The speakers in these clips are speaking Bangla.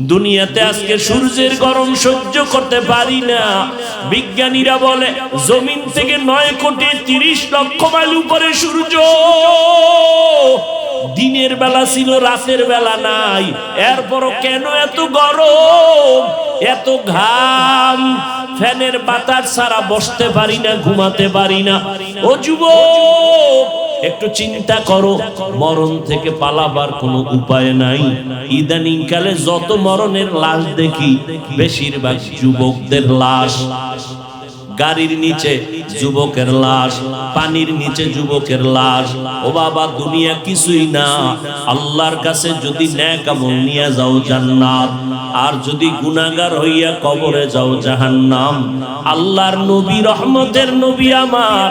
দুনিয়াতে আজকে সূর্যের গরম সহ্য করতে পারি না। বিজ্ঞানীরা বলে, জমিন থেকে নয় কোটি তিরিশ লক্ষ মাইল উপরে সূর্য। দিনের বেলা ছিল, রাতের বেলা নাই। এরপরও কেন এত গরম? এত ঘাম? ফ্যানের বাতাস ছাড়া বসতে পারি না, ঘুমাতে পারি না। ও যুবক একটু চিন্তা করো, মরণ থেকে পালাবার কোনো উপায় নাই। ইদানিং কালে যত মরণের লাশ দেখি, বেশিরভাগ যুবকদের লাশ। গাড়ির নিচে যুবকের লাশ, পানির নিচে যুবকের লাশ। ও বাবা, দুনিয়া কিছুই না। আল্লাহর কাছে যদি ন্যাক আমল নিয়ে যাও জান্নাত, আর যদি গুনাগার হইয়া কবরে যাও জাহান্নাম। আল্লাহর নবী, রহমতের নবী আমার।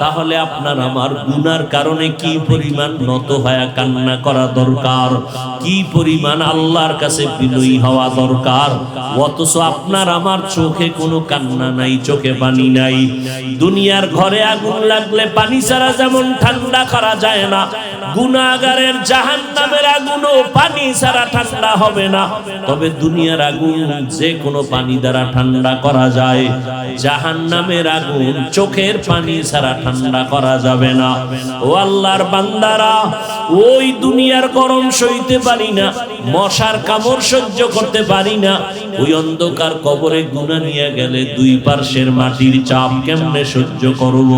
তাহলে আপনার আমার গুনার কারণে কি পরিমাণ নত হয়া কান্না করা দরকার? কি পরিমাণ আল্লাহর কাছে বিনয়ী হওয়া দরকার? অথচ আপনার আমার চোখে কোনো কান্না নাই, চোখে পানি নাই। দুনিয়ার ঘরে আগুন লাগলে পানি ছাড়া যেমন ঠান্ডা করা যায় না গুনাগারের জাহান নামের আগুনও পানি ছাড়া ঠান্ডা হবে না। তবে দুনিয়ার আগুন যে কোনো পানি দ্বারা ঠান্ডা করা যায়। জাহান নামের আগুন চোখের পানি ছাড়া ঠান্ডা করা যাবে না। ও আল্লাহর বান্দারা, ওই দুনিয়ার গরম সইতে পারি না। মশার কামড় সহ্য করতে পারি না। ওই অন্ধকার কবরে গুনা নিয়ে গেলে দুই পার্শ্বের মাটির চাপ কেমনে সহ্য করব?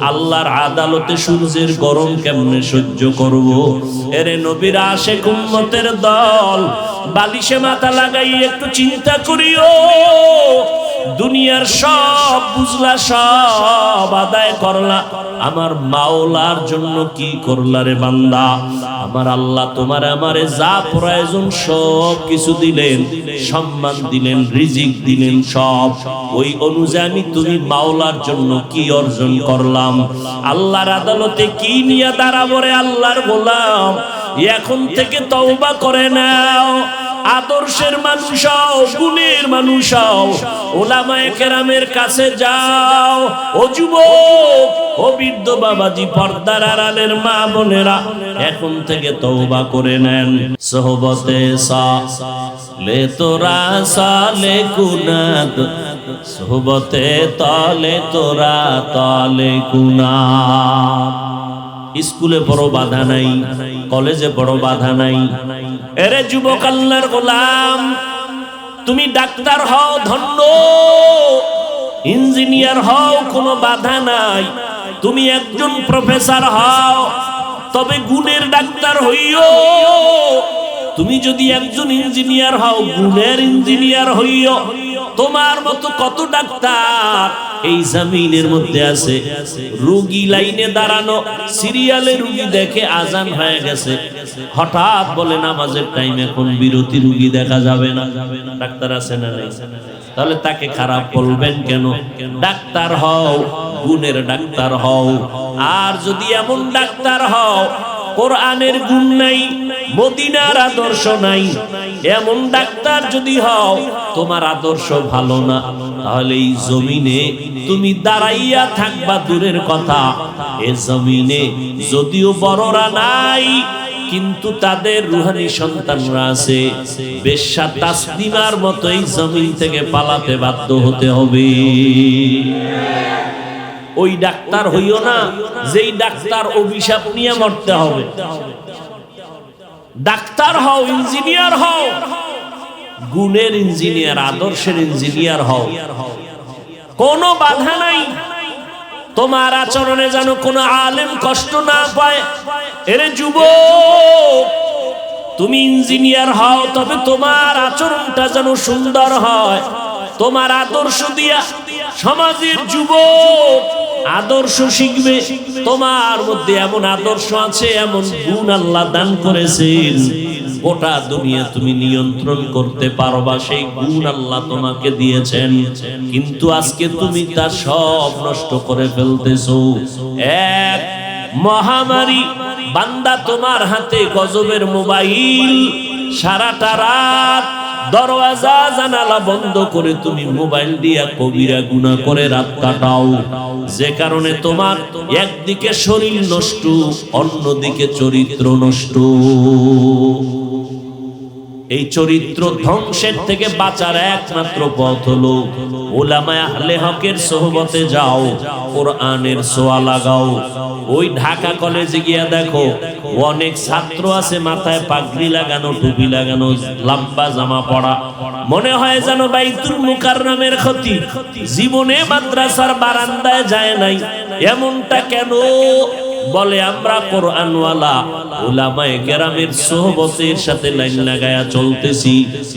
আল্লাহর আদালতে সূর্যের গরম কেমনে সহ্য করব? এরে নবীর আশে কুম্মতের দল, বালিশে মাথা লাগাই একটু চিন্তা করিও। দুনিয়ার সব বুঝলা, সব আদায় করলা। আমার মাওলার জন্য কি করলা রে বান্দা? আমার আল্লাহ তোমার আমারে যা প্রয়োজন সব কিছু দিলেন, সম্মান দিলেন, রিজিক দিলেন সব। ওই অনুযায়ী তুমি মাওলার জন্য কি অর্জন করলাম? আল্লাহর আদালতে কি নিয়ে দাঁড়াবো রে আল্লাহর গোলাম? এখন থেকে তওবা করে নাও। আদর্শের মানুষ হও, গুণের মানুষ হও, ওলামায়ে কেরামের কাছে যাও। ও যুবক, ও বৃদ্ধ বাবাজি, পর্দার আড়ালের মা বোনেরা, এখন থেকে তওবা করে নেন। সোহবতে সা, লে তোরা সালে কুনাত। সোহবতে তলে তোরা তলে কুনাত। স্কুলে বড় বাধা নাই, কলেজে বড় বাধা নাই। এরে যুবক আল্লাহর গোলাম, তুমি ডাক্তার হও, ধন্য। ইঞ্জিনিয়ার হও, কোনো বাধা নাই। তুমি একজন প্রফেসর হও, তবে গুণের ডাক্তার হইও। তুমি যদি একজন ইঞ্জিনিয়ার হও, গুণের ইঞ্জিনিয়ার হইও। তোমার মতো কত ডাক্তার এই জামিনের মধ্যে আছে। রোগী লাইনে দাঁড়ানো, সিরিয়ালে রুগী দেখে আজান হয়ে গেছে। হঠাৎ বলে, নামাজের টাইম এখন বিরতি রুগী দেখা যাবে না? ডাক্তার আছে না তাহলে তাকে খারাপ বলবেন কেন? ডাক্তার হও, গুণের ডাক্তার হও। আর যদি এমন ডাক্তার হও কোরআনের গুণ নাই, মদিনার আদর্শ নাই। এমন ডাক্তার যদি হও, তোমার আদর্শ ভালো না। তাহলে এই জমিনে তুমি দাঁড়াইয়া থাকবা দূরের কথা। এ জমিনে যদিও বড়রা নাই, কিন্তু তাদের রুহানি সন্তানরা আছে। বেশ্যা তাসলিমার মতো এই জমিন থেকে পালাতে বাধ্য হতে হবে। ওই ডাক্তার হইও না যেই ডাক্তার অভিশাপ নিয়ে মরতে হবে। ডাক্তার হও ইঞ্জিনিয়ার হও। গুণের ইঞ্জিনিয়ার আদর্শের ইঞ্জিনিয়ার হও। কোনো বাধা নাই। তোমার আচরণে যেন কোনো আলেম কষ্ট না পায়। এরে যুব তুমি ইঞ্জিনিয়ার হও তবে তোমার আচরণটা যেন সুন্দর হয়। তোমার আদর্শ দিয়া সমাজের যুবক আদর্শ শিখবে। তোমার মধ্যে এমন আদর্শ আছে, এমন গুণ আল্লাহ দান করেছেন। গোটা দুনিয়া তুমি নিয়ন্ত্রণ করতে পারবা, সেই গুণ আল্লাহ তোমাকে দিয়েছেন। কিন্তু আজকে তুমি তা সব নষ্ট করে ফেলতেছো। এক মহামারী, বান্দা তোমার হাতে গজবের মোবাইল, সারাটা রাত দরওয়াজা জানালা বন্ধ করে তুমি মোবাইল দিয়া কবিরা গুণা করে রাত কাটাও যে কারণে তোমার একদিকে শরীর নষ্ট, অন্যদিকে চরিত্র নষ্ট। এই চরিত্র ধ্বংসের থেকে বাঁচার একমাত্র পথ হলো ওলামায় আহলে হকের সোহবতে যাও, কোরআনের সোয়া লাগাও। ওই ঢাকা কলেজে গিয়া দেখো, অনেক ছাত্র আছে মাথায় পাগড়ি লাগানো, টুপি লাগানো, লম্বা জামা পড়া। মনে হয় যেন বাইতুল মুকাররমের ক্ষতি। জীবনে মাদ্রাসার বারান্দায় যায় নাই। এমনটা কেন? বলে, আমরা কোরআনওয়ালা ওলামায়ে কেরামের সোহবতের সাথে লাইন লাগায়া চলতেছি।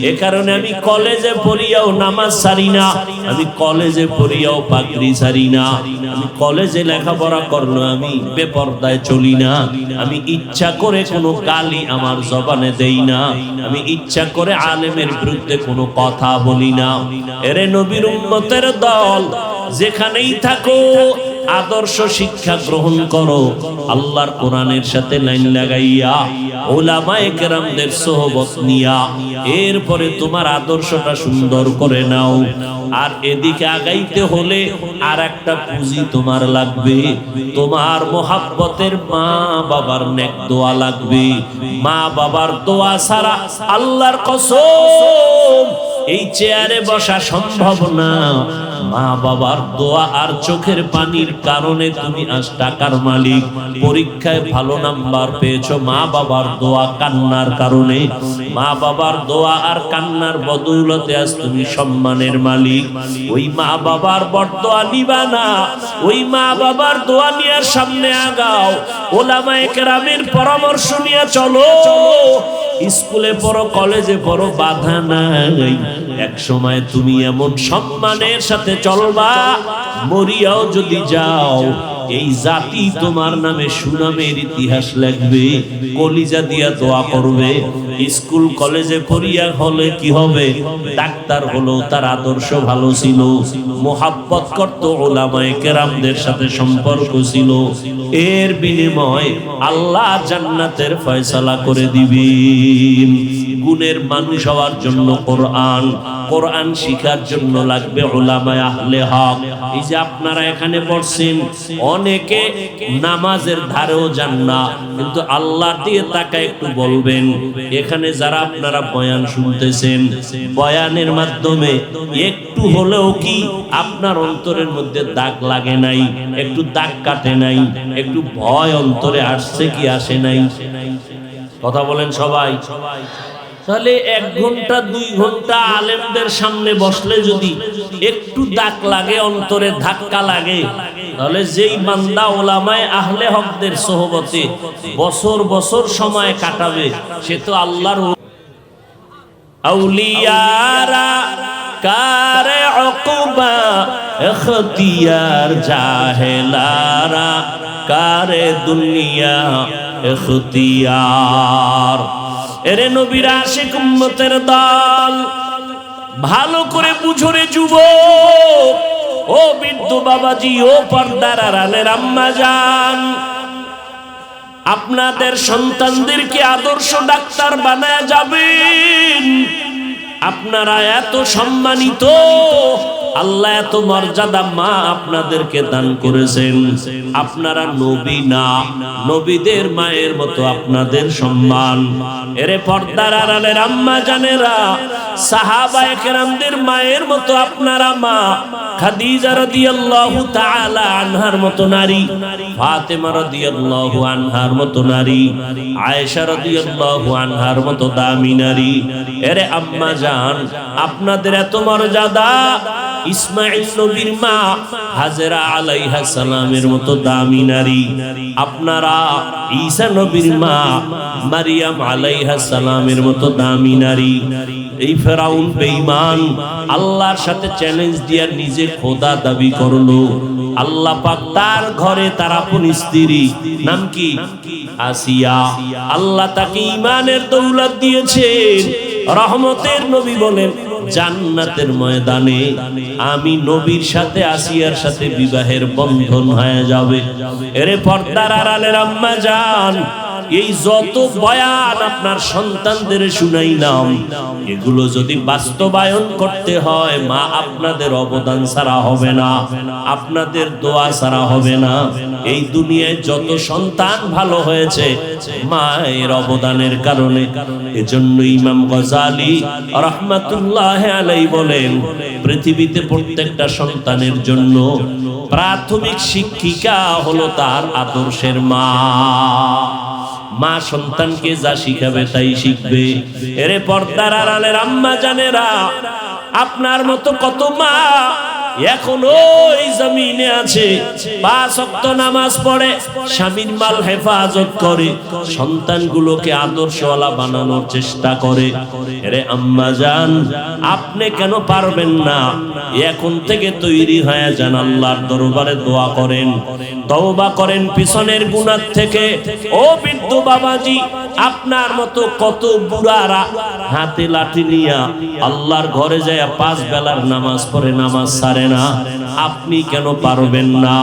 এ কারণে আমি কলেজে পড়িয়াও নামাজ সারি না, আমি কলেজে পড়িয়াও পাগড়ি সারি না। আমি কলেজে লেখাপড়া করল আমি বেপর্দায় চলি না। আমি ইচ্ছা করে কোনো গালি আমার জবানে দেই না। আমি ইচ্ছা করে আলেমের বিরুদ্ধে কোনো কথা বলি না। এরে নবীর উম্মতের দল, যেখানেই থাকো আদর্শ শিক্ষা গ্রহণ করো। আল্লাহর কোরআনের সাথে লাইন লাগাইয়া ওলামায়ে কেরামদের সোহবত নিয়া, এরপরে তোমার আদর্শটা সুন্দর করে নাও। আর এদিকে আগাইতে হলে আর একটা পুঁজি তোমার লাগবে। তোমার মোহাব্বতের মা বাবার নেক দোয়া লাগবে। মা বাবার দোয়া ছাড়া আল্লাহর কসম এই চেয়ারে বসা সম্ভব না। মা বাবার দোয়া আর চোখের পানির কারণে তুমি আজ টাকার মালিক। পরীক্ষায় ভালো নাম্বার পেয়েছ। মা বাবার দোয়া কান্নার কারণে। মা বাবার দোয়া আর কান্নার বদৌলতে আজ তুমি সম্মানের মালিক। ওই মা বাবার বরদোয়া নিবা না। ওই মা বাবার দোয়া নিয়ার সামনে আগাও। ওলামায়ে কেরামের পরামর্শ নিয়ে চলো। স্কুলে পড়ো, কলেজে পড়ো, বাধা নাই। এক সময় তুমি এমন সম্মানের সাথে চলবা, মরিয়াও যদি যাও এই জাতি তোমার নামে সুনামের ইতিহাস লিখবে, কলিজা দিয়া দোয়া করবে, স্কুল, কলেজে পড়িয়া হলে কি হবে? ডাক্তার হলো তার আদর্শ ভালো ছিল, মোহাব্বত করত ওলামায়ে কেরামদের সাথে সম্পর্ক ছিল। এর বিনিময় আল্লাহ জান্নাতের ফয়সালা করে দিবেন। গুণের মানুষ হওয়ার জন্য কোরআন কোরআন শিখার জন্য লাগবে ওলামায় আহলে হক। এই যে আপনারা এখানে পড়ছেন, অনেকে নামাজের ধারেও যান না, কিন্তু আল্লাহ দিয়ে তাকে একটু বলবেন। এখানে যারা আপনারা বয়ান শুনতেছেন, বয়ানের মাধ্যমে একটু হলেও কি আপনার অন্তরের মধ্যে দাগ লাগে নাই, একটু দাগ কাটে নাই, একটু ভয় অন্তরে আসছে কি আসে নাই? কথা বলেন সবাই। তাহলে এক ঘণ্টা, দুই ঘণ্টা আলেমদের সামনে বসলে যদি একটু দাগ লাগে, অন্তরে ধাক্কা লাগে, তাহলে যেই বান্দা ওলামায় আহলে হকদের সোহবতে বছর বছর সময় কাটাবে, সে তো আল্লাহর আউলিয়ারা কারে অকুবা এখতিয়ার জাহেলারা কারে দুনিয়া এখতিয়ার। এরে নবীর আশিক উম্মতের দল, ভালো করে বুঝরে যুব ও বৃদ্ধ বাবাজি, ও পর্দার আড়ালের আম্মা যান। আপনাদের সন্তানদেরকে আদর্শ ডাক্তার বানায় যাবেন। আপনারা এত সম্মানিত আল্লাহ এত মর্যাদা মা আপনাদেরকে দান করেছেন। আপনারা নবী না, নবীদের মায়ের মতো আপনাদের সম্মান। এরে পর্দার আড়ালের আম্মা জানেরা নারী মতো নারী আম্মা জান, আপনাদের এত মর্যাদা ইসমাইল নবীর মা হাজেরা আলাইহা সালামের মতো দামি নারী। আপনারা ঈসা নবীর মা মারিয়াম আলাইহা সালামের মতো দামি নারী। এই ফেরাউন বেঈমান আল্লাহর সাথে চ্যালেঞ্জ দিয়ে নিজে খোদা দাবি করল। আল্লাহ পাক তার ঘরে তার আপন স্ত্রী, নাম কি? আসিয়া। আল্লাহ তাকে ইমানের দৌলত দিয়েছেন। রহমতের নবী বলেন জান্নাতের ময়দানে আমি নবীর সাথে আসিয়ার সাথে বিবাহের বন্ধন হয়ে যাবে। এরে পর্দার আড়ালের আম্মা যান এই যত বয়ান আপনার সন্তানদের শুনাইলাম, এগুলো যদি বাস্তবায়ন করতে হয়, মা আপনাদের অবদান ছাড়া হবে না, আপনাদের দোয়া ছাড়া হবে না। এই দুনিয়ায় যত সন্তান ভালো হয়েছে, মায়ের অবদানের কারণে। এজন্য ইমাম গজালি রহমাতুল্লাহ আলাই বলেন, পৃথিবীতে প্রত্যেকটা সন্তানের জন্য প্রাথমিক শিক্ষিকা হলো তার আদর্শের মা। মা সন্তানকে যা শিখাবে তাই শিখবে। এরে পর্দার আড়ালের আম্মা জানেরা, আপনার মতো কত মা আপনি কেন পারবেন না? এখন থেকে তৈরি হয়ে যান আল্লাহর দরবারে দোয়া করেন। তওবা করেন পিছনের গুনার থেকে। ও বৃদ্ধ বাবাজি, আপনার মতো কত বুড়ারা হাতে লাঠি নিয়া আল্লাহর ঘরে যায় পাঁচ বেলার নামাজ পড়ে, নামাজ সারে না। আপনি কেন পারবেন না?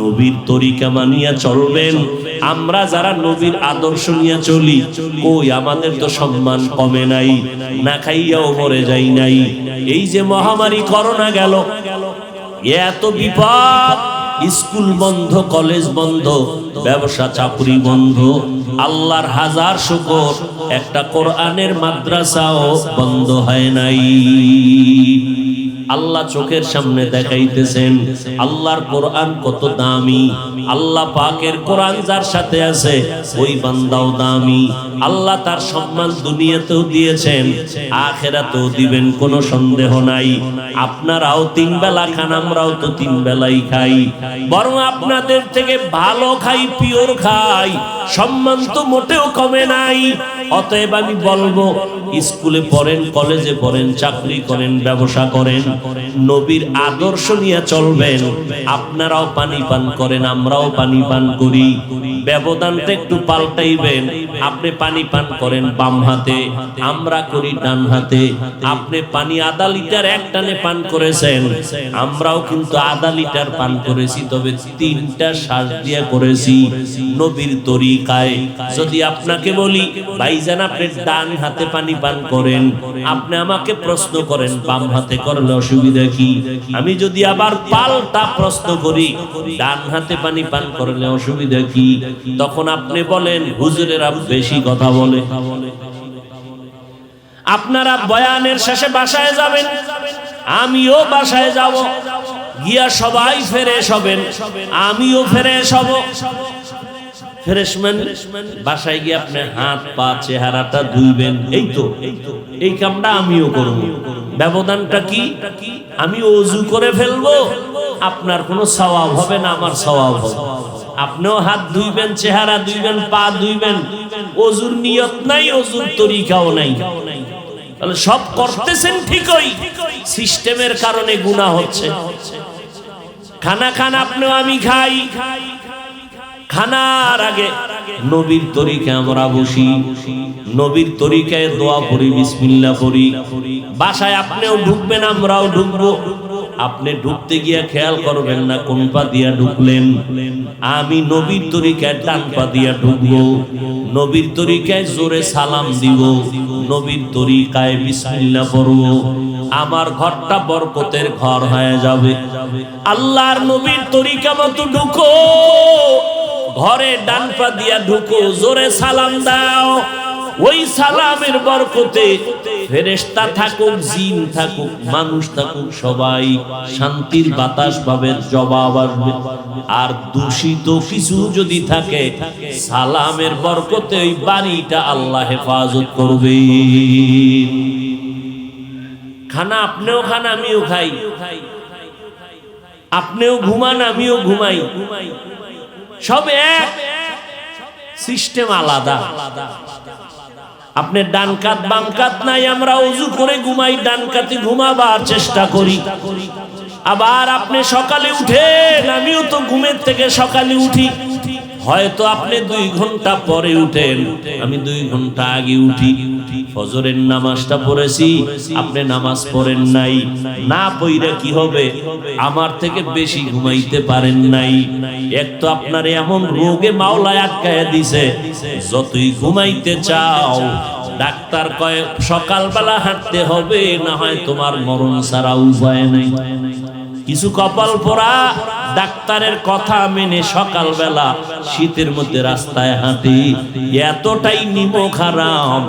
নবীর তরিকা মানিয়া চলবেন। আমরা যারা নবীর আদর্শ নিয়ে চলি ওই আমাদের তো সম্মান কমে নাই, না খাইয়াও মরে যাই নাই। এই যে মহামারী, করোনা গেল। এত বিপদ। স্কুল বন্ধ, কলেজ বন্ধ, ব্যবসা চাকরি বন্ধ, আল্লাহর হাজার শুকর, একটা কোরআনের মাদ্রাসাও বন্ধ হয় নাই। আল্লাহ চোখের সামনে দেখাইতেছেন, আল্লাহর কোরআন কত দামি, আল্লাহ পাকের কোরআন যার সাথে আছে, ওই বান্দাও দামি, আল্লাহ তার সম্মান দুনিয়াতেও দিয়েছেন, আখেরাতেও দিবেন, কোনো সন্দেহ নাই। আপনারাও তিন বেলা খান, আমরাও তো তিন বেলাই খাই। বরং আপনাদের থেকে ভালো খাই, পিওর খাই, সম্মান তো মোটেও কমে নাই। অতএব আমি বলব, স্কুলে পড়েন, কলেজে পড়েন, চাকরি করেন, ব্যবসা করেন, নবীর আদর্শ নিয়ে চলবেন। আপনারাও পানি পান করেন, আমরাও পানি পান করি। ব্যবধানটা একটু পাল্টাইবেন। আপনি পানি পান করেন বাম হাতে, আমরা করি ডান হাতে। আপনি পানি আধা লিটার এক টানে পান করেছেন, আমরাও কিন্তু আধা লিটার পান করেছি, তবে তিনটা শ্বাস দিয়ে করেছি নবীর তরিকায়। যদি আপনাকে বলি, ভাইজান আপনি ডান হাতে পানি পান করেন, আপনি আমাকে প্রশ্ন করেন, বাম হাতে করলে অসুবিধা কি? আমি যদি আবার পাল্টা প্রশ্ন করি, ডান হাতে পানি পান করলে অসুবিধা কি? তখন আপনি বলেন, হুজুরের হুজুরেরা বেশি কথা বলে। আপনারা বয়ানের শেষে বাসায় যাবেন, আমিও বাসায় যাব, গিয়া সবাই ফেরেশ হবেন, আমিও ফেরেশ হব। বাসায় গিয়ে আপনি হাত, পা, চেহারাটা ধুইবেন এই তো, এই কামটা আমিও করব। ব্যবধানটা কি? আমি অজু করে ফেলব, আপনার কোনো সওয়াব হবে না, আমার সওয়াব হবে। আপনিও হাত ধুইবেন, চেহারা ধুইবেন, পা ধুইবেন। অজুর নিয়ত নাই, অজুর তরিকাও নাই। তাহলে সব করতেছেন ঠিকই, সিস্টেমের কারণে গুনাহ হচ্ছে। খানা খান, আপনিও আমি খাই। খানার আগে নবীর তরিকায় আমরা বসি। নবীর তরিকায় দোয়া পড়ি বিসমিল্লাহ পড়ি বাসায় আপনিও ঢুকবেন, আমরাও ঢুকবো। আপনি ঢুকতে গিয়ে খেয়াল করবেন না কোন পা দিয়া ঢুকলেন। আমি নবীর তরিকায় ডান পা দিয়া ঢুকবো, নবীর তরিকায় জোরে সালাম দিব, নবীর তরিকায় বিসমিল্লাহ পড়ব। আমার ঘরটা বরকতের ঘর হয়ে যাবে। আল্লাহর নবীর তরিকা মতো ঢুকো, ঘরে ডান পা দিয়া ঢুকো, জোরে সালাম দাও। ওই সালামের বরকতে ফেরেশতা থাকুক, জিন থাকুক, মানুষ থাকুক, সবাই শান্তির বাতাস পাবে, জবাব আসবে। আর দূষিত কিছু যদি থাকে, সালামের বরকতে ওই বাড়িটা আল্লাহ হেফাজত করবে। খানা আপনিও খান, আমিও খাই। আপনিও ঘুমান, আমিও ঘুমাই। সব এক। সিস্টেম আলাদা। আপনি ডান কাত, বাম কাত নাই, আমরা উজু করে ঘুমাই, ডান কাতে ঘুমাবার চেষ্টা করি। আবার আপনি সকালে উঠেন, আমিও তো ঘুমের থেকে সকালে উঠি। হয়তো আপনি দুই ঘণ্টা পরে উঠেন। আমি দুই ঘণ্টা আগে উঠি। ফজরের নামাজটা পড়েছি। আপনি নামাজ পড়েন নাই। না পইরা কি হবে? আমার থেকে বেশি ঘুমাইতে পারেন নাই। এক তো আপনার এমন রোগে মাওলায় আটকায় দিছে। যতই ঘুমাইতে চাও ডাক্তার কয়, সকালবেলা হাঁটতে হবে, না হয় তোমার মরণ ছাড়া উপায় নাই। কিছু কপাল পোড়া ডাক্তারের কথা মেনে সকালবেলা শীতের মধ্যে রাস্তায় হাঁটি, এতটাই নিমক হারাম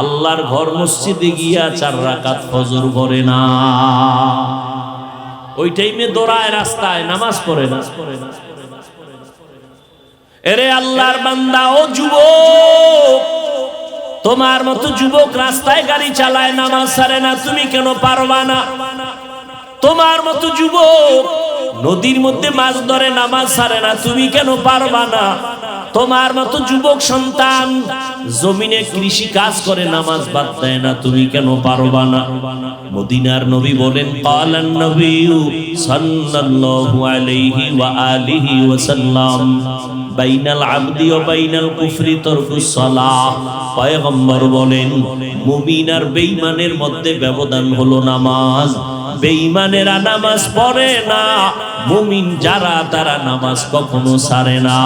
আল্লাহর ঘর মসজিদে গিয়া চার রাকাত ফজর করে না। ওই টাইমে দৌড়ায় রাস্তায়, নামাজ পড়ে না। এরে আল্লাহর বান্দা, ও যুবক তোমার মতো যুবক রাস্তায় গাড়ি চালায় নামাজ সারে না তুমি কেন পারবা না? তোমার মতো যুবক, নদীর মধ্যে মাছ ধরে, নামাজ সারে না, তুমি কেন পারবা না? তোমার মতো যুবক সন্তান, জমিনে কৃষি কাজ করে, নামাজ বাদ দেয় না, তুমি কেন পারবা না? মদিনার নবী বলেন, কালান নবী সাল্লাল্লাহু আলাইহি ওয়া আলিহি ওয়াসাল্লাম, বাইনাল আবদি ও বাইনাল কুফরি তরকুস সালাহ। পয়গম্বর বলেন, মুমিন আর বেঈমানের মধ্যে ব্যবধান হলো নামাজ। বেঈমানেরা নামাজ পড়ে না। মুমিন যারা, তারা নামাজ কখনো সারে না।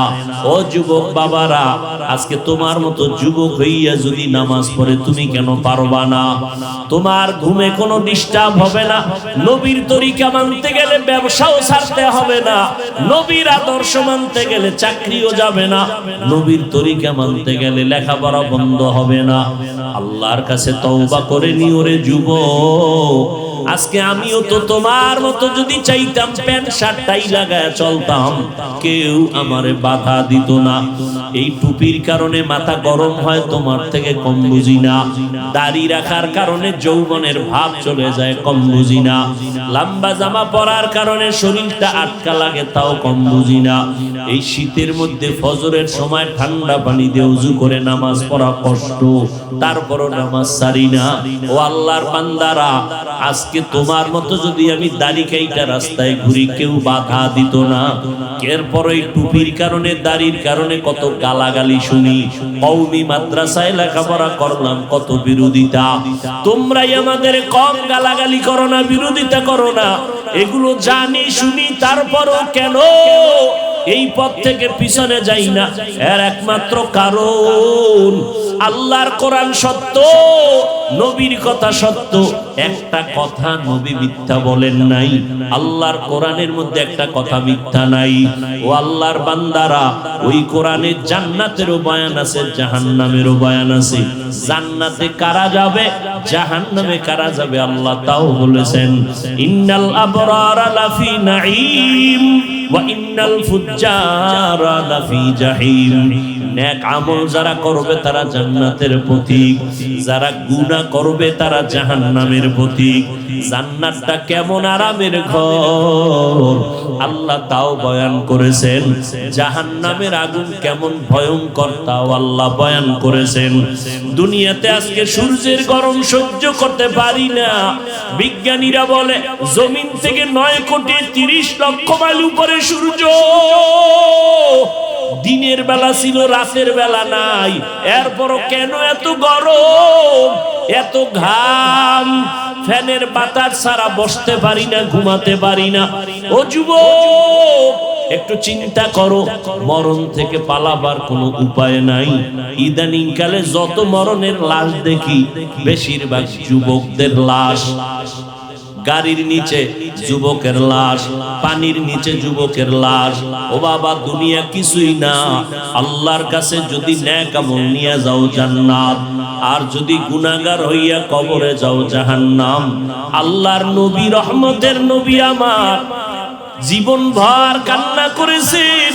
ও যুবক বাবারা, আজকে তোমার মতো যুবক হইয়া যদি নামাজ পড়ে, তুমি কেন পারবা না? তোমার ঘুমে কোনো ডিস্টার্ব হবে না। নবীর তরিকা মানতে গেলে ব্যবসাও ছাড়তে হবে না। নবীর আদর্শ মানতে গেলে চাকরিও যাবে না। নবীর তরিকা মানতে গেলে লেখাপড়া বন্ধ হবে না। আল্লাহর কাছে তওবা করে নিওরে যুবক। আজকে আমিও তো তোমার মতো যদি চাইতাম প্যান্ট, শার্টটাই লাগায় চলতাম। কেউ আমারে বাধা দিত না। এই টুপির কারণে মাথা গরম হয়, তোমার থেকে কম বুঝি না। দাড়ি রাখার কারণে যৌবনের ভাব চলে যায়, কম বুঝি না। লম্বা জামা পরার কারণে শরীরটা আটকা লাগে, তাও কম বুঝি না। এই শীতের মধ্যে ফজরের সময় ঠান্ডা পানি দিয়ে উজু করে নামাজ পড়া কষ্ট, তারপরও নামাজ সারি না। ও আল্লাহর বান্দারা, আজকে তোমার মতো যদি আমি দাড়ি কাইটা রাস্তায় ঘুরি, কেউ বাধা দিত না। এরপর এই টুপির কারণে, দাড়ির কারণে কত গালাগালি শুনি। কৌমি মাদ্রাসায় লেখাপড়া করলাম কত বিরোধিতা। তোমরাই আমাদের কম গালাগালি করো না, বিরোধিতা করো না। এগুলো জানি, শুনি, তারপরও কেন? এই পথ থেকে পিছনে যাই না। এর একমাত্র কারণ আল্লাহর কোরআন সত্য, নবীর কথা সত্য, একটা কথা নবী মিথ্যা বলেন নাই। আল্লাহর কোরআনের মধ্যে একটা কথা মিথ্যা নাই। ও আল্লাহর বান্দারা, ওই কোরআনে জান্নাতেরও বয়ান আছে, জাহান্নামেরও বয়ান আছে। জান্নাতে কারা যাবে? জাহান্নামে কারা যাবে আল্লাহ তাও বলেছেন, ইন্নাল আবরারা লাফি নাঈম ওয়া ইন্নাল ফুজ্জারা লাফি জাহিম। নেক আমল যারা করবে তারা জান্নাতের প্রতীক। যারা গুনাহ করবে তারা জাহান্নামের প্রতীক। জান্নাতটা কেমন আরামের ঘর। আল্লাহ তাও বয়ান করেছেন, জাহান্নামের আগুন কেমন ভয়ঙ্কর তাও আল্লাহ বয়ান করেছেন। দুনিয়াতে আজকে সূর্যের গরম সহ্য করতে পারি না। বিজ্ঞানীরা বলে, জমিন থেকে নয় কোটি তিরিশ লক্ষ মাইল উপরে সূর্য। দিনের বেলা ছিল, রাতের বেলা নাই। এরপরও কেন এত গরম? এত ঘাম? ফ্যানের বাতাস ছাড়া বসতে পারি না, ঘুমাতে পারি না। ও যুবক, একটু চিন্তা করো, মরণ থেকে পালাবার কোনো উপায় নাই। ইদানিং কালে যত মরণের লাশ দেখি, বেশিরভাগ যুবকদের লাশ। গাড়ির নিচে যুবকের লাশ, পানির নিচে যুবকের লাশ। ও বাবা, দুনিয়া কিছুই না। আল্লাহর কাছে যদি ন্যাক আমল নিয়ে যাও জান্নাত, আর যদি গুনাগার হইয়া কবরে যাও জাহান্নাম। আল্লাহর নবী, রহমতের নবী আমার জীবন ভর কান্না করেছেন।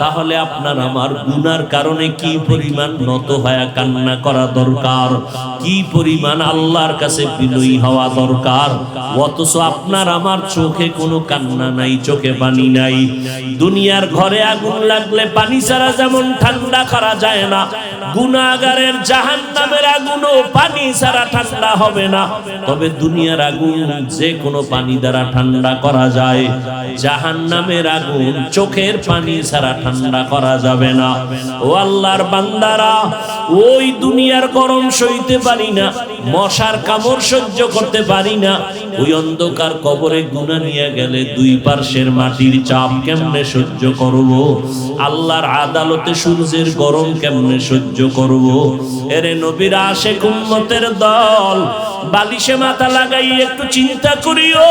তাহলে আপনার আমার গুনার কারণে কি পরিমাণ নত হয়ে কান্না করা দরকার? কি পরিমাণ আল্লাহর কাছে বিনয়ী হওয়া দরকার? অথচ আপনার আমার চোখে কোনো কান্না নাই, চোখে পানি নাই। দুনিয়ার ঘরে আগুন লাগলে পানি ছাড়া যেমন ঠান্ডা করা যায় না গুনাগারের জাহান নামের আগুনও পানি ছাড়া ঠান্ডা হবে না। তবে দুনিয়ার আগুন যে কোনো পানি দ্বারা ঠান্ডা করা যায়। জাহান নামের আগুন চোখের পানি ছাড়া ঠান্ডা করা যাবে না। ও আল্লাহর বান্দারা, ওই দুনিয়ার গরম সইতে পারি না, মশার কামড় সহ্য করতে পারি না। ওই অন্ধকার কবরে গুনা নিয়ে গেলে দুই পার্শ্বের মাটির চাপ কেমনে সহ্য করব? আল্লাহর আদালতে সূর্যের গরম কেমনে সহ্য করব? এরে নবীর আশে কুম্মতের দল, বালিশে মাথা লাগাই একটু চিন্তা করিও।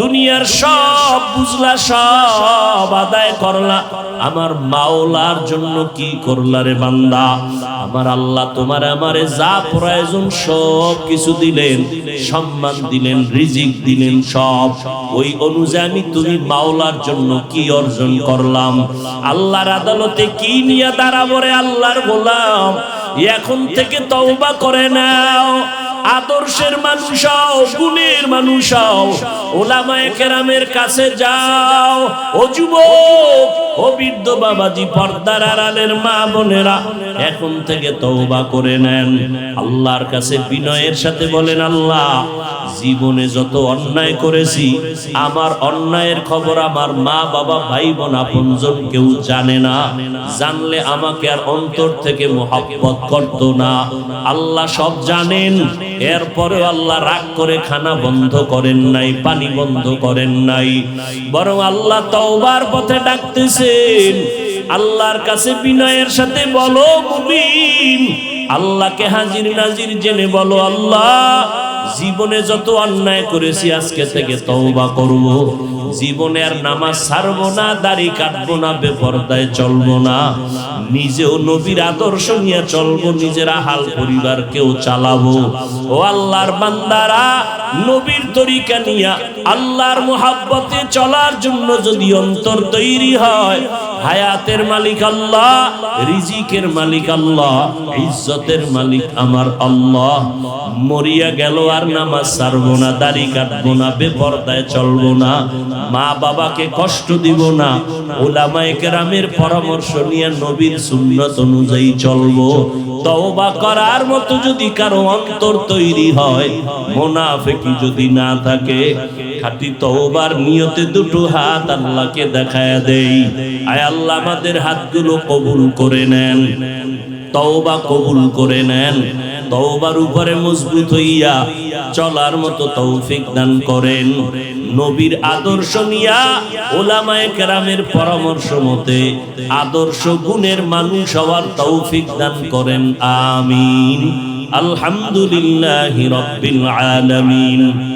দুনিয়ার সব বুঝলা, সব আদায় করলা। আমার মাওলার জন্য কি করলা রে বান্দা? আমার আল্লাহ তোমার আমারে যা প্রয়োজন সব কিছু দিলেন, সম্মান দিলেন, রিজিক দিলেন সব। ওই অনুযায়ী আমি তুমি মাওলার জন্য কি অর্জন করলাম? আল্লাহর আদালতে কি নিয়ে দাঁড়াবো রে আল্লাহর গোলাম? এখন থেকে তওবা করে নাও। আদর্শের মানুষ হও গুণের মানুষ হও ওলামায়ে কেরামের কাছে যাও। ও যুবক ও বৃদ্ধ বাবাজি, পর্দার আড়ালের মা বোনেরা, এখন থেকে তওবা করে নেন। আল্লাহর কাছে বিনয়ের সাথে বলেন, আল্লাহ, জীবনে যত অন্যায় করেছি, আমার অন্যায়ের খবর আমার মা, বাবা ভাই বোন আপনজন কেউ জানে না। জানলে আমাকে আর অন্তর থেকে মোহাব্বত করত না। আল্লাহ সব জানেন। এরপরে আল্লাহ রাগ করে খানা বন্ধ করেন নাই, পানি বন্ধ করেন নাই। বরং আল্লাহ তওবার পথে ডাকতেছেন আল্লাহর কাছে বিনয়ের সাথে বলো, মুমিন। আল্লাহকে হাজির নাজির জেনে বলো, আল্লাহ, জীবনে যত অন্যায় করেছি, আজকে থেকে তওবা করব। জীবনে আর নামাজ ছাড়বো না, দাড়ি কাটবো না, বেপরদায় চলবো না। নিজেও নবীর আদর্শ নিয়ে চলবো, নিজেরা হাল পরিবারকেও চালাবো। ও আল্লাহর বান্দারা, নবীর তরিকা নিয়া আল্লাহর মোহাব্বতে চলার জন্য যদি অন্তর তৈরি হয় হায়াতের মালিক আল্লাহ, রিজিকের মালিক আল্লাহ, ইজ্জতের মালিক আমার আল্লাহ। মরিয়া গেল আর নামাজ ছাড়বো না, দাড়ি কাটবো না, বেপরদায় চলবো না, মা বাবাকে কষ্ট দিব না, ওলামায়ে কেরামের পরামর্শ নিয়ে নবীর সুন্নত অনুযায়ী চলবো। তওবা করার মতো যদি কারও অন্তর তৈরি হয়, মোনাফেকি যদি না থাকে খাঁটি তওবার নিয়তে দুটো হাত আল্লাহকে দেখায় দেই। আয় আল্লাহ, আমাদের হাতগুলো কবুল করে নেন। তওবা কবুল করে নেন। তওবার উপরে মজবুত হইয়া চলার মতো তৌফিক দান করেন। নবীর আদর্শ নিয়া ওলামায়ে কেরামের পরামর্শ মতে আদর্শ গুণের মানুষ হওয়ার তৌফিক দান করেন। আমিন। আলহামদুলিল্লাহি রাব্বিল আলামিন।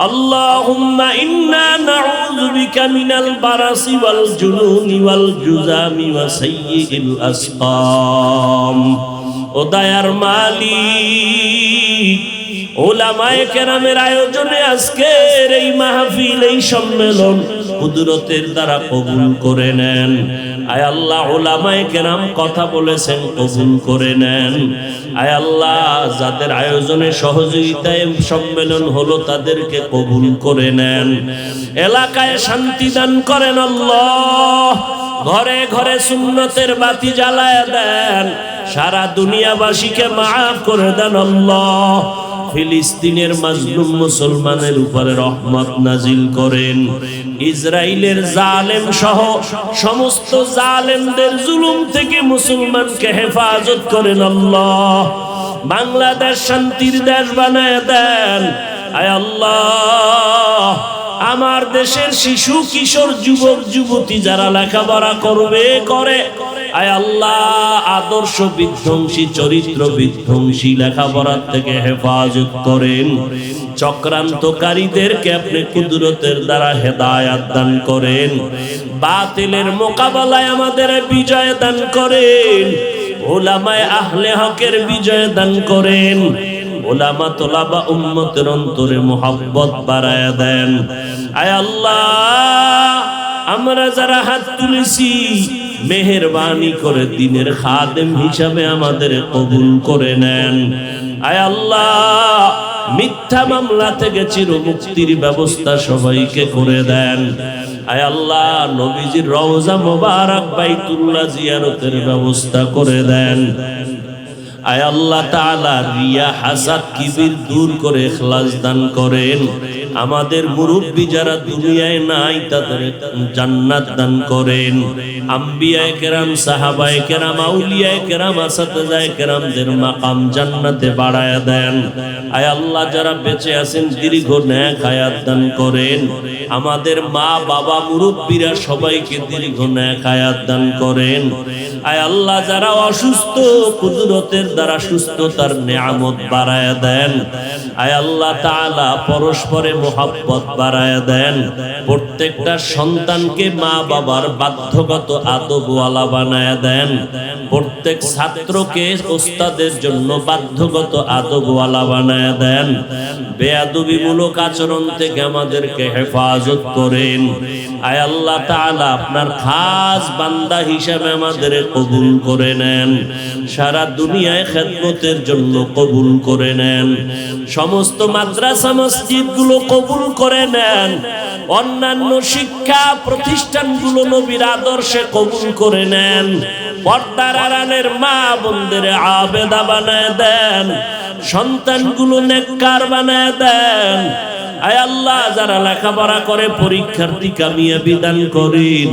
اللهم إنا نعوذ بك من البرص والجنون والجذام وسيء الأسقام ودير মালিক ওলামায়ে কেরামের আয়োজনে আজকের এই মাহফিল এই সম্মেলন কুদরতের দ্বারা কবুল করে নেন। আয় আল্লাহ ওলামায় কেরাম কথা বলেছেন, কবুল করে নেন। আয় আল্লাহ, যাদের আয়োজনে সহযোগিতায় সম্মেলন হলো, তাদেরকে কবুল করে নেন। এলাকায় শান্তি দান করেন আল্লাহ। ঘরে ঘরে সুন্নতের বাতি জ্বালায় দেন। সারা দুনিয়াবাসীকে মাফ করে দেন আল্লাহ। ফিলিস্তিনের মাজলুম মুসলমানের উপরে রহমত নাজিল করেন। ইসরায়েলের জালেম সহ সমস্ত জালেমদের জুলুম থেকে মুসলমানকে হেফাজত করেন আল্লাহ। বাংলাদেশ শান্তির দেশ বানায় দেন। আয় আল্লাহ। আমার দেশের শিশু, কিশোর, যুবক, যুবতী যারা লেখাপড়া করবে, করে। আয় আল্লাহ, আদর্শ বিধ্বংসী, চরিত্র বিধ্বংসী লেখাপড়ার থেকে হেফাজত করেন। চক্রান্তকারীদেরকে আপনি কুদরতের দ্বারা হেদায়াত দান করেন। বাতিলের মোকাবেলায় আমাদের বিজয় দান করেন। ওলামায় আহলে হকের বিজয় দান করেন। ওলামা তোলাবা উম্মতের অন্তরে মোহাব্বত বাড়ায় দেন। আয় আল্লাহ, আমরা যারা হাত তুলেছি, মেহেরবানি করে দিনের খাদেম হিসাবে আমাদের কবুল করে নেন। আয় আল্লাহ, মিথ্যা মামলা থেকে চির মুক্তির ব্যবস্থা সবাইকে করে দেন। আয় আল্লাহ, নবীজির রওজা মোবারক বাইতুল্লাহ জিয়ারতের ব্যবস্থা করে দেন। আয় আল্লাহ তাআলা রিয়া হাসাদ কিবির দূর করে ইখলাস দান করেন। আমাদের মুরব্বী যারা দুনিয়ায় নাই, তাদের জান্নাত দান করেন। আম্বিয়ায়ে কেরাম, সাহাবায়ে কেরাম আউলিয়ায়ে কেরাম আসাদায়ে কেরামদের মাকাম জান্নাতে বাড়ায়া দেন। আয় আল্লাহ, যারা বেঁচে আছেন, দীর্ঘ ন্যাক হায়াত দান করেন। আমাদের মা, বাবা, মুরব্বীরা সবাইকে দীর্ঘ ন্যাক হায়াত দান করেন। আয় আল্লাহ, যারা অসুস্থ কুদরতের দ্বারা সুস্থতার নিয়ামত বাড়ায় দেন। আয় আল্লাহ তাআলা, পরস্পরে মোহাব্বত বাড়ায় দেন। প্রত্যেকটা সন্তানকে মা বাবার বাধ্যগত আদবওয়ালা বানায় দেন। প্রত্যেক ছাত্রকে ওস্তাদের জন্য বাধ্যগত আদবওয়ালা বানায় দেন। বেয়াদবিমূলক আচরণ থেকে আমাদেরকে হেফাজত করেন। আয় আল্লাহ আপনার খাস বান্দা হিসাবে আমাদের কবুল করে নেন। সারা দুনিয়ায় খেদমতের জন্য কবুল করে নেন। সমস্ত মাদ্রাসা মসজিদগুলো কবুল করে নেন। অন্যান্য শিক্ষা প্রতিষ্ঠানগুলো নবীর আদর্শে কবুল করে নেন। পর্দার আড়ালের মা বোনদের আবেদা বানায় দেন। সন্তানগুলো নেককার বানায় দেন। আয় আল্লাহ, যারা লেখাপড়া করে, পরীক্ষার্থী কামিয়া বিধান করেন।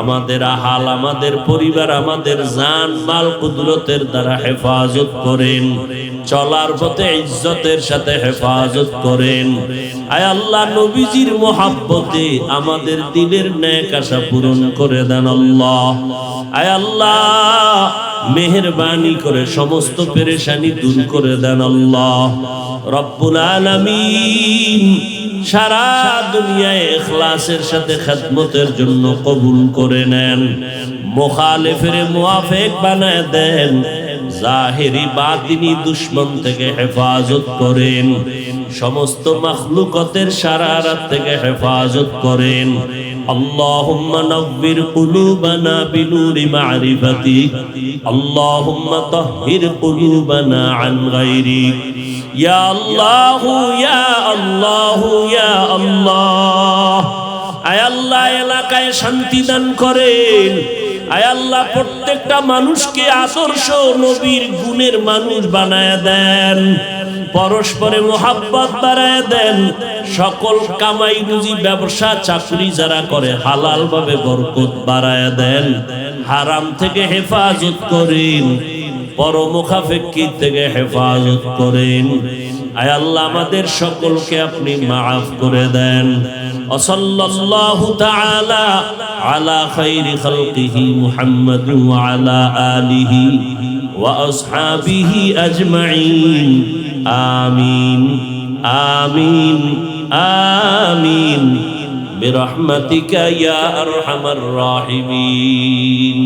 আমাদের আহাল, আমাদের পরিবার, আমাদের জান, মাল কুদরতের দ্বারা হেফাজত করেন। চলার পথে ইজ্জতের সাথে হেফাজত করেন। আয় আল্লাহ, নবীজির মোহাব্বতে আমাদের দিলের ন্যাক আশা পূরণ করে দেন আল্লাহ। আয় আল্লাহ, মেহরবানি করে সমস্ত পেরেশানি দূর করে দেন আল্লাহ। রব্বুল আলামিন সারা দুনিয়ায় ইখলাসের সাথে খেদমতের জন্য কবুল করে নেন। মুখালিফের মুআফিক বানায় দেন। জাহেরি বাতিনি দুশ্মন থেকে হেফাজত করেন সমস্ত মখলুকতের সারারাত থেকে হেফাজত করেন اللهم نور قلوبنا بنور معرفتك اللهم طهر قلوبنا عن غيرك يا الله يا الله يا الله আয় আল্লাহ এলাকায় শান্তি দান করেন আয় আল্লাহ, প্রত্যেকটা মানুষকে আদর্শ নবীর গুণের মানুষ বানায় দেন, পরস্পরে মোহাব্বত বাড়ায় দেন, সকল কামাই রুজি ব্যবসা চাকরি যারা করে হালাল ভাবে বরকত বাড়ায় দেন, হারাম থেকে হেফাজত করেন পরমুখাফেক্ষি থেকে হেফাজত করেন। আয় আল্লাহ আমাদের সকলকে আপনি মাফ করে দেন وصلى الله تعالى على خير خلقه محمد وعلى آله وأصحابه أجمعين آمين آمين آمين برحمتك يا أرحم الراحمين